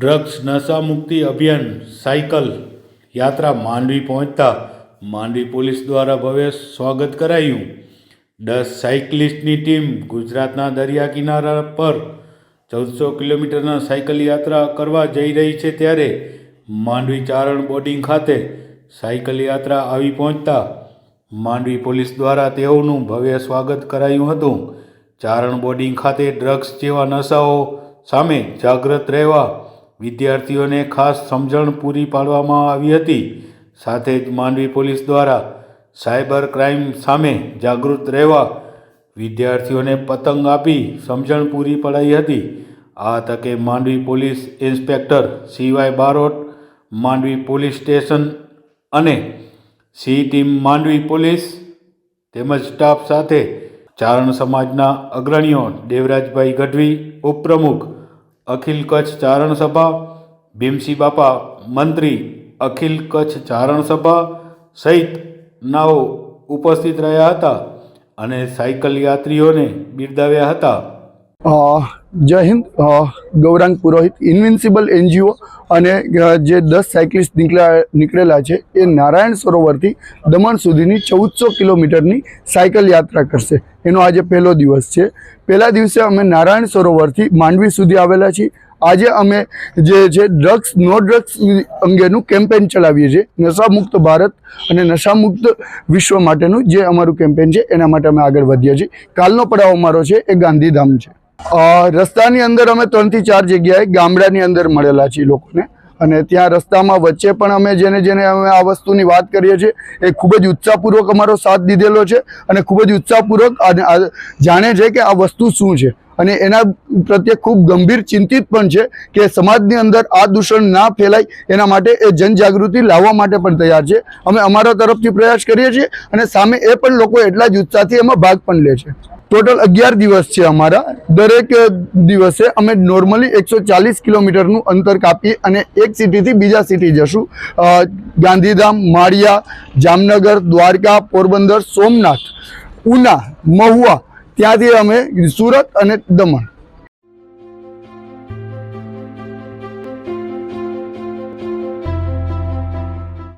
Drugs, નશા મુક્તિ અભિયાન, સાયકલ, યાત્રા માંડવી પહોંચતા માંડવી પોલીસ દ્વારા ભવ્ય સ્વાગત કરાયું. દસ સાયકલિસ્ટની ટીમ ગુજરાતના દરિયા કિનારા પર ચૌદસો કિલોમીટરના સાયકલ યાત્રા કરવા જઈ રહી છે ત્યારે માંડવી ચારણ બોર્ડિંગ ખાતે સાયકલ યાત્રા આવી પહોંચતા માંડવી પોલીસ દ્વારા તેઓનું ભવ્ય સ્વાગત કરાયું હતું. ચારણ બોર્ડિંગ ખાતે ડ્રગ્સ જેવા નશાઓ સામે જાગૃત રહેવા વિદ્યાર્થીઓને ખાસ સમજણ પૂરી પાડવામાં આવી હતી. સાથે જ માંડવી પોલીસ દ્વારા સાયબર ક્રાઇમ સામે જાગૃત રહેવા વિદ્યાર્થીઓને પતંગ આપી સમજણ પૂરી પડાઈ હતી. આ તકે Mandvi police inspector C Y Barot, Mandvi police station અને સી ટીમ માંડવી પોલીસ તેમજ સ્ટાફ સાથે ચારણ સમાજના અગ્રણીઓ દેવરાજભાઈ ગઢવી ઉપપ્રમુખ અખિલ કચ્છ ચારણ સભા, ભીમસી બાપા, મંત્રી, અખિલ કચ્છ ચારણ સભા સહિત નાઓ ઉપસ્થિત રહ્યા હતા અને સાયકલ યાત્રીઓને બિરદાવ્યા હતા. જય હિન્દ. ગૌરાંગ પુરોહિત, ઇન્વિન્સિબલ એનજીઓ અને જે દસ સાયકલિસ્ટ નીકળ્યા, નીકળેલા છે, એ નારાયણ સરોવરથી દમણ સુધીની ચૌદસો કિલોમીટરની સાયકલ યાત્રા કરશે. એનો આજે પહેલો દિવસ છે. પહેલા દિવસે અમે નારાયણ સરોવરથી માંડવી સુધી આવેલા છીએ. આજે અમે જે છે ડ્રગ્સ નો ડ્રગ્સ અંગેનું કેમ્પેન ચલાવીએ છીએ, નશામુક્ત ભારત અને નશામુક્ત વિશ્વ માટેનું જે અમારું કેમ્પેન છે, એના માટે અમે આગળ વધીએ છીએ. કાલનો પડાવ અમારો છે, એ ગાંધીધામ છે. રસ્તાની અંદર અમે ત્રણથી ચાર જગ્યાએ ગામડાની અંદર મળેલા છીએ લોકોને. અને ત્યાં રસ્તામાં વચ્ચે પણ અમે જેને જેને અમે આ વસ્તુની વાત કરીએ છીએ, એ ખૂબ જ ઉત્સાહપૂર્વક અમારો સાથ દીધેલો છે અને ખૂબ જ ઉત્સાહપૂર્વક જાણે છે કે આ વસ્તુ શું છે. અને એના પ્રત્યે ખૂબ ગંભીર ચિંતિત પણ છે કે સમાજની અંદર આ દૂષણ ના ફેલાય એના માટે એ જનજાગૃતિ લાવવા માટે પણ તૈયાર છે. અમે અમારા તરફથી પ્રયાસ કરીએ છીએ અને સામે એ પણ લોકો એટલા જ ઉત્સાહથી એમાં ભાગ પણ લે છે. ટોટલ અગિયાર દિવસ છે અમારા. દરેક દિવસે અમે નોર્મલી એકસો ચાલીસ કિલોમીટરનું અંતર કાપી અને એક સિટીથી બીજા સિટી જશું. ગાંધીધામ, માળિયા, જામનગર, દ્વારકા, પોરબંદર, સોમનાથ, ઉના, મહુવા ત્યાંથી અમે સુરત અને દમણ.